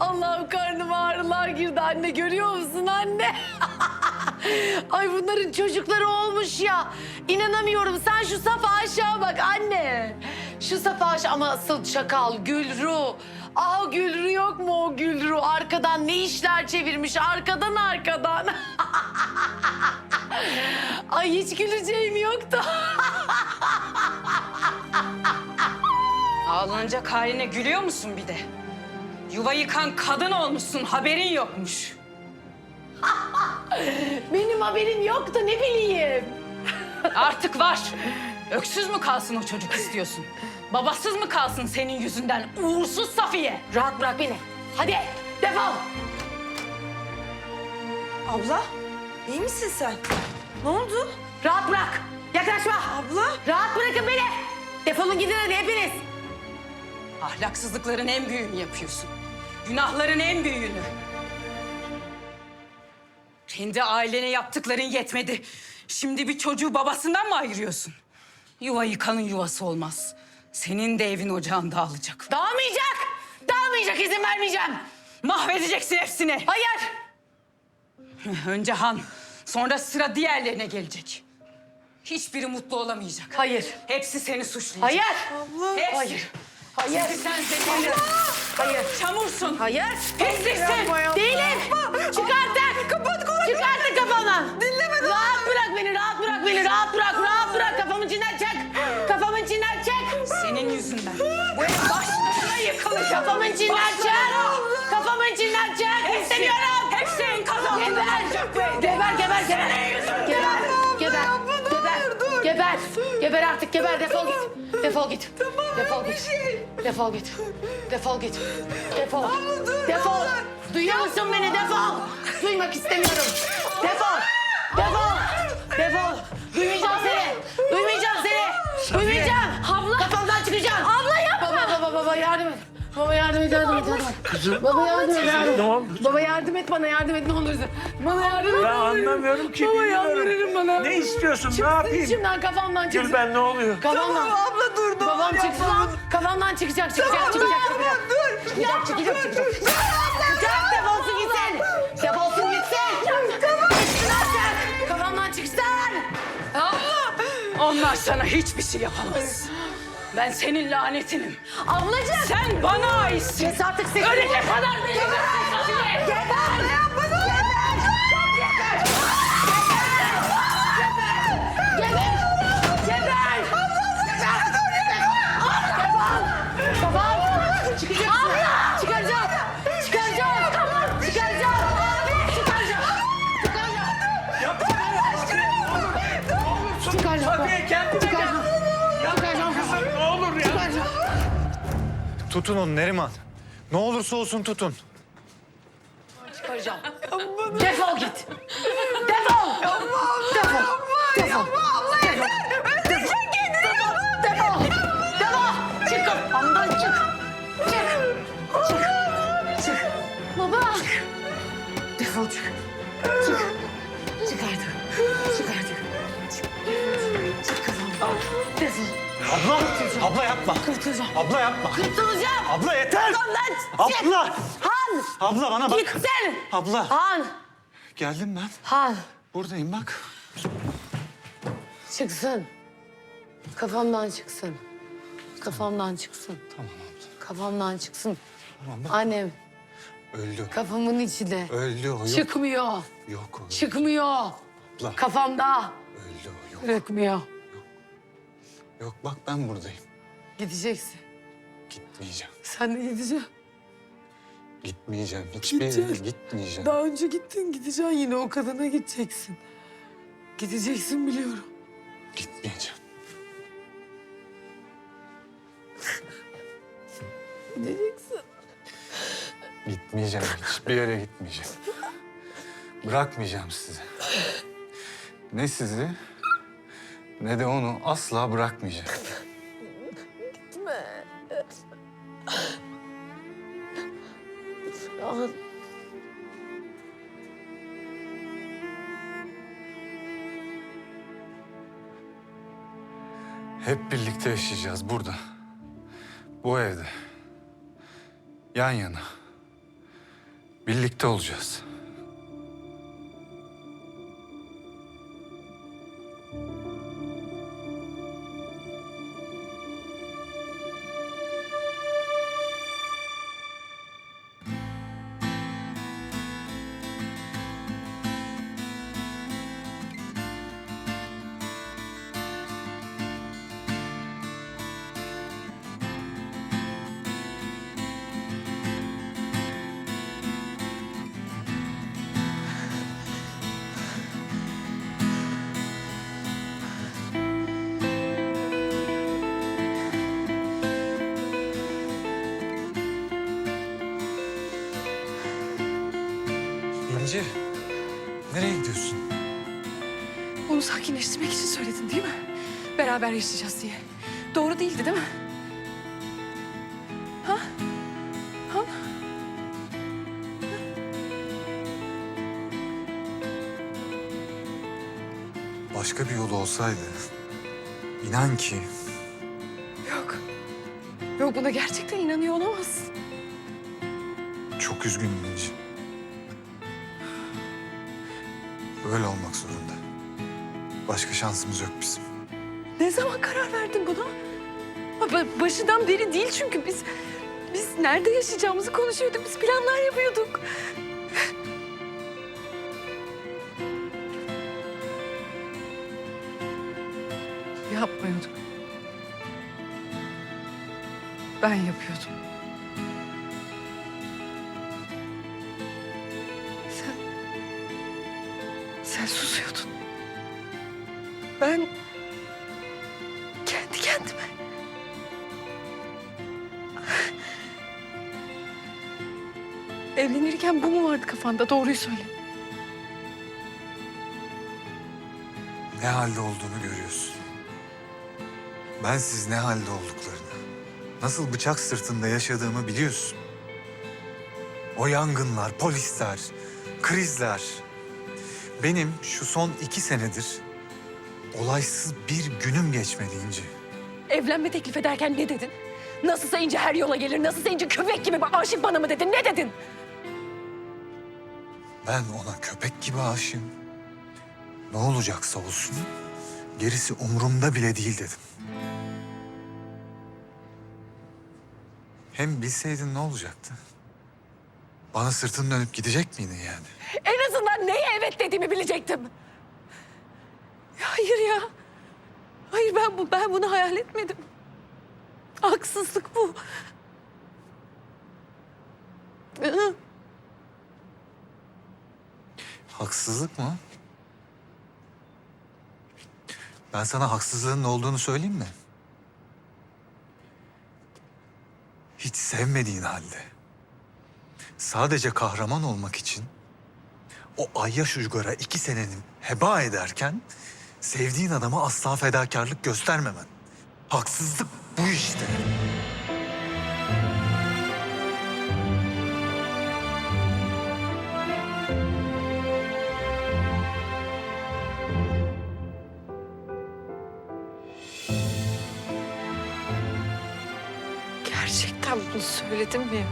Allah'ım karnıma ağrılar girdi anne görüyor musun anne? Ay bunların çocukları olmuş ya. İnanamıyorum sen şu Safa aşağı bak anne. Şu Safa aşağı ama asıl çakal Gülru. Ah Gülru yok mu o Gülru? Arkadan ne işler çevirmiş arkadan arkadan. Ay hiç güleceğim yoktu. Ağlanacak haline gülüyor musun bir de? Yuva yıkan kadın olmuşsun, haberin yokmuş. Benim haberim yoktu ne bileyim. Artık var. Öksüz mü kalsın o çocuk istiyorsun? Babasız mı kalsın senin yüzünden uğursuz Safiye? Rahat bırak beni. Hadi defol. Abla, iyi misin sen? Ne oldu? Rahat bırak. Yaklaşma. Abla. Rahat bırakın beni. Defolun gidin hadi hepiniz. Ahlaksızlıkların en büyüğünü yapıyorsun. Günahların en büyüğünü. Kendi ailene yaptıkların yetmedi. Şimdi bir çocuğu babasından mı ayırıyorsun? Yuva yıkanın yuvası olmaz. Senin de evin ocağın dağılacak. Dağılmayacak. Dağılmayacak izin vermeyeceğim. Mahvedeceksin hepsini. Hayır. Önce Han, sonra sıra diğerlerine gelecek. Hiçbiri mutlu olamayacak. Hayır. Hepsi seni suçlayacak. Hayır. Hepsi. Hayır. Hayır. Çünkü sen zehirli. Hayır. Çamursun. Hayır. Pisliksin. Değilim. Çıkartın. Kapat kolunu. Çıkartın kafamdan. Dinleme Rahat bırak beni, rahat bırak beni, rahat bırak, rahat bırak. Kafamın içinden çek. Kafamın içinden çek. Senin yüzünden. Bu ev başlarına yıkılacak. Kafamın içinden çek. Kafamın içinden çek. İstemiyorum. Geber artık, geber. Defol git. Defol git. Defol git. Defol git. Defol git. Defol. Defol. Duyuyor musun beni? Defol. Duymak istemiyorum. Defol. Defol. Defol. Duymayacağım seni. Duymayacağım seni. Duymayacağım. Abla. Kafamdan çıkacağım. Abla yapma. Baba, baba, baba yardım et. Baba yardım et, yardım et, yardım et. Kızım. Baba yardım et, yardım et. Ne oldu? Baba yardım et bana, yardım et ne olursun. Bana yardım et. Ben ne anlamıyorum ki. Baba bilmiyorum. yalvarırım bana. Ne istiyorsun? Çıksın ne yapayım? içimden kafamdan çıksın. Gülben ne oluyor? Kafamdan. abla dur ne Babam olur çıksın. Kafamdan çıkacak, çıkacak, Tamam, çıkacak, dur, çıkacak. dur. Çıkacak, çıkacak, çıkacak. Çıkacak, defolsun gitsin. Defolsun gitsin. Gitsin artık. Kafamdan çıksın. Onlar sana hiçbir şey yapamaz. Ben senin lanetinim. Ablacığım. Sen bana aitsin. Kes artık sesini. Ölecek kadar beni. Geber. Tutun onu Neriman. Ne olursa olsun tutun. Çıkaracağım. Defol git. Defol. Defol. Defol. Abla, yapma. Kurtulacağım. Abla yapma. Kurtulacağım. Abla yeter. Kafamdan çık. Abla. Han. Abla bana bak. Gitsin. Abla. Han. Geldim ben. Han. Buradayım bak. Çıksın. Kafamdan çıksın. Kafamdan çıksın. Tamam abla. Kafamdan çıksın. Tamam bak. Annem Öldü. kafamın içinde. Öldü o. Yok. Çıkmıyor. Yok o. Çıkmıyor. Abla. Kafamda. Öldü o. Yok. Bırakmıyor. Yok bak ben buradayım. Gideceksin. Gitmeyeceğim. Sen de gideceksin. Gitmeyeceğim. Hiçbir yere Gideceksin. gitmeyeceğim. Daha önce gittin gideceksin yine o kadına gideceksin. Gideceksin biliyorum. Gitmeyeceğim. Gideceksin. Gitmeyeceğim. Hiçbir yere gitmeyeceğim. Bırakmayacağım sizi. Ne sizi ne de onu asla bırakmayacağım. Gitme. Ah, Hep birlikte yaşayacağız burada. Bu evde. Yan yana. Birlikte olacağız. İnci, nereye gidiyorsun? Onu sakinleştirmek için söyledin değil mi? Beraber yaşayacağız diye. Doğru değildi değil mi? Ha? Ha? Başka bir yolu olsaydı, inan ki Yok. Yok buna gerçekten inanıyor olamaz. çok üzgünüm İnci. Böyle olmak zorunda. Başka şansımız yok bizim. Ne zaman karar verdin buna? Ba- Başından beri değil çünkü biz... Biz nerede yaşayacağımızı konuşuyorduk. Biz planlar yapıyorduk. Yapmıyorduk. Ben yapıyordum. Sen susuyordun. Ben... Kendi kendime... Evlenirken bu mu vardı kafanda? Doğruyu söyle. Ne halde olduğunu görüyorsun. Ben siz ne halde olduklarını, nasıl bıçak sırtında yaşadığımı biliyorsun. O yangınlar, polisler, krizler. Benim şu son iki senedir olaysız bir günüm geçmedi İnci. Evlenme teklif ederken ne dedin? Nasılsa ince her yola gelir, nasılsa ince köpek gibi aşık bana mı dedin? Ne dedin? Ben ona köpek gibi aşığım. Ne olacaksa olsun, gerisi umurumda bile değil dedim. Hem bilseydin ne olacaktı? Bana sırtını dönüp gidecek miydin yani? En azından neye evet dediğimi bilecektim. Hayır ya. Hayır ben bu ben bunu hayal etmedim. Haksızlık bu. Haksızlık mı? Ben sana haksızlığın ne olduğunu söyleyeyim mi? Hiç sevmediğin halde. Sadece kahraman olmak için o ayyaş uygara iki seneni heba ederken sevdiğin adama asla fedakarlık göstermemen. Haksızlık bu işte. Gerçekten bunu söyledim mi?